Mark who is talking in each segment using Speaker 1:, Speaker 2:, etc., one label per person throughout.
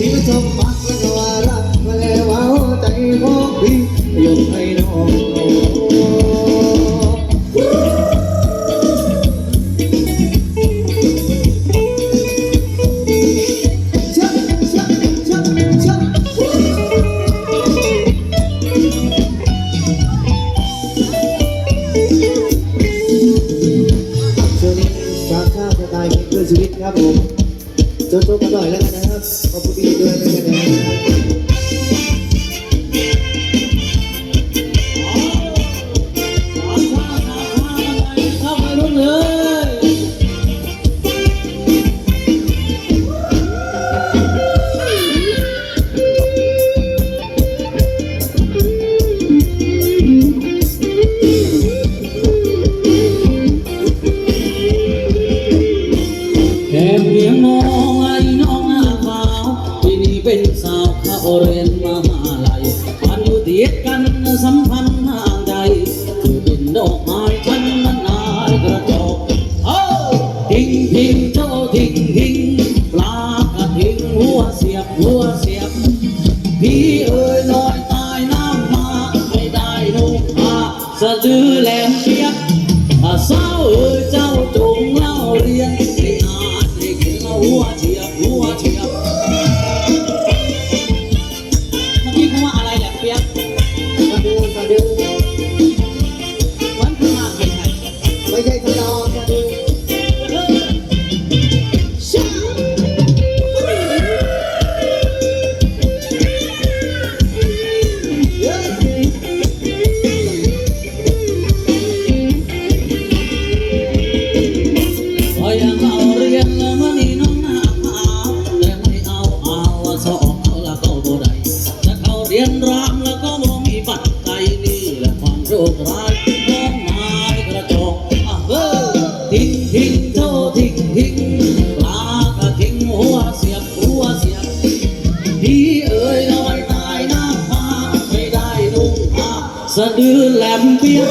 Speaker 1: ที่ประสบมา no làm tiếng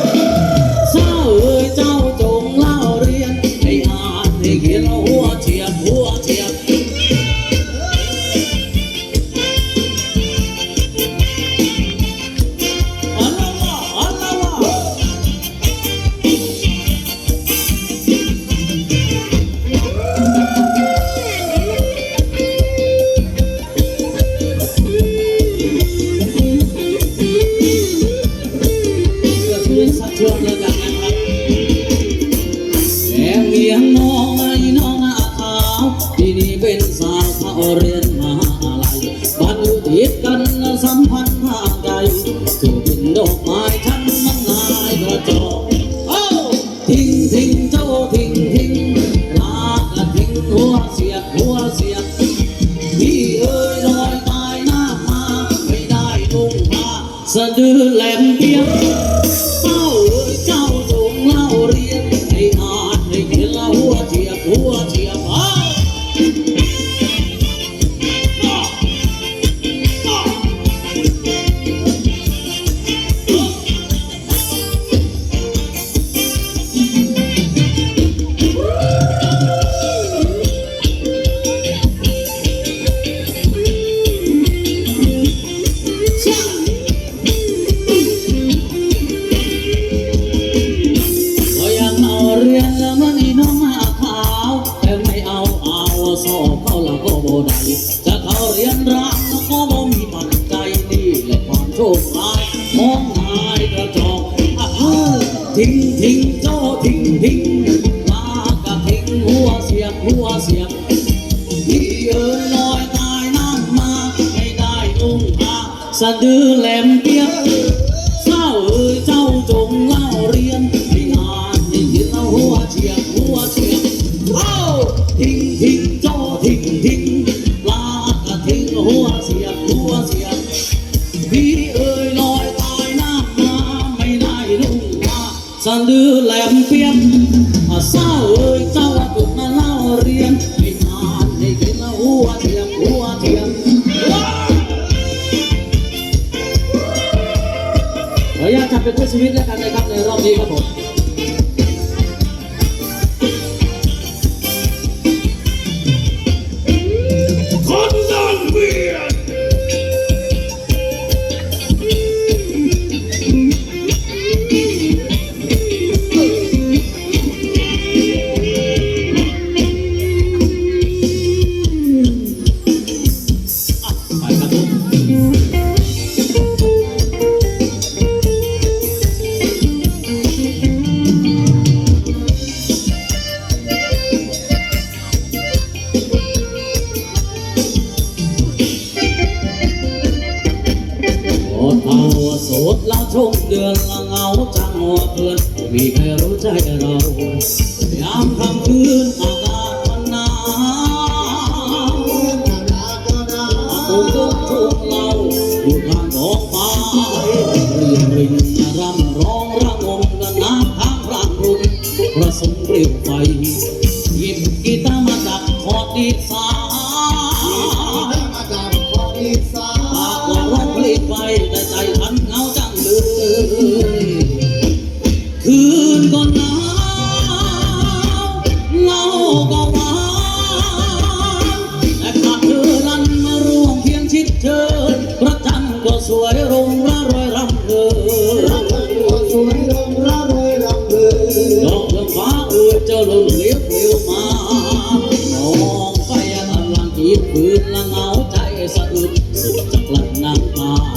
Speaker 1: เราทุ่กเดื
Speaker 2: อนละเงาจางหัวเพื่อนมีใค
Speaker 1: รรู้ใจเรา ยามค่ำคืนอากาศ จะหลงเหลียวเบมามองไปกำลังคิดฝืนละเงาใจสะอึดสุดจากหลังนางมา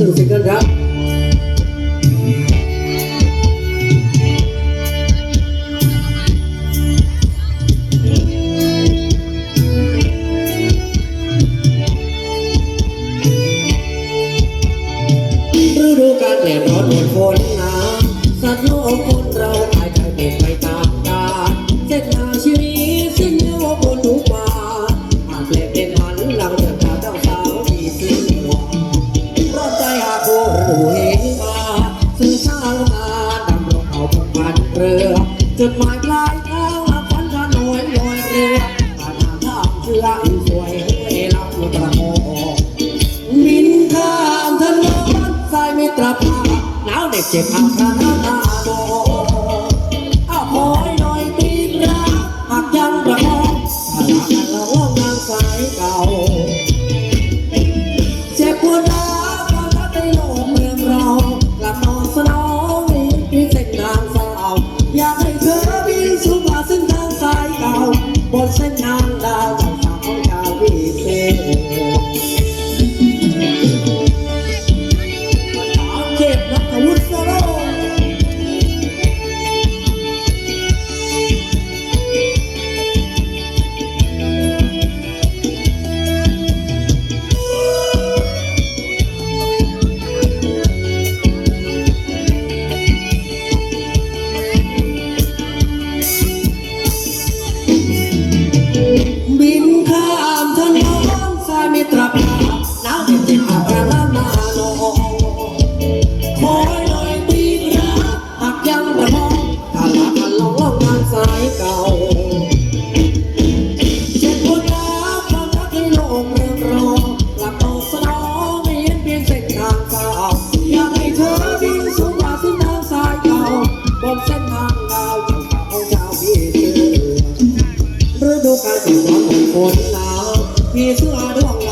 Speaker 3: หนึ่งสิงกิลครับ จุดหมายปลายทางพันธะน่วยลอยเรือผ่านทางเรือสวยเอลับลกระโมบินข้ามถนนสายมิตรภาพหนาวเหน็บเจ็บอาการ ดูการสื่อสารของคนสาวมีเสื้อดวง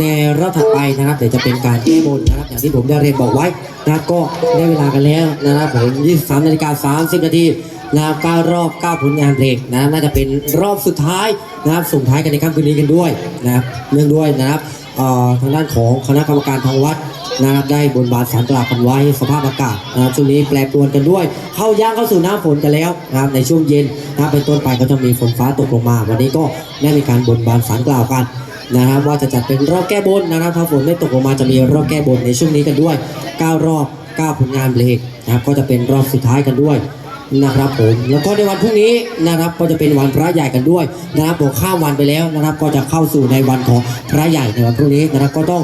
Speaker 3: ในรอบถัดไปนะครับเดี๋ยวจะเป็นการแก้บนนะครับอย่างที่ผมได้เรียนบอกไว้นะครับก็ได้เวลากันแล้วนะครับผม23นาฬิกา30นาทีนะครับ9รอบ 9 ผลงานเพลงนะน่าจะเป็นรอบสุดท้ายนะครับส่งท้ายกันในค่ำคืนนี้กันด้วยนะครับเนื่องด้วยนะครับอ่อทางด้านของคณะกรรมการทางวัดนะครับได้บนบานสารกล่าวกันไว้สภาพอากาศนะครับช่วงนี้แปรปรวนกันด้วย เข้าย่างเข้าสู่หน้าฝนกันแล้วนะครับในช่วงเย็นนะครับเป็นต้นไปก็จะมีฝนฟ้าตกลงมา วันนี้ก็ได้มีการบนบานสารกล่าวกัน นะครับว่าจะจัดเป็นรอบแก้บนนะครับถ้าฝนไม่ตกลงมาจะมีรอบแก้บนในช่วงนี้กันด้วย 9 รอบ 9 ผลงานเพลงนะครับก็จะเป็นรอบสุดท้ายกันด้วยนะครับผมแล้วก็ในวันพรุ่งนี้นะครับก็จะเป็นวันพระใหญ่กันด้วยนะครับบอข้ามวันไปแล้วนะครับ ก็จะเข้าสู่ในวันของพระใหญ่ในวันพรุ่งนี้นะครับก็ต้อง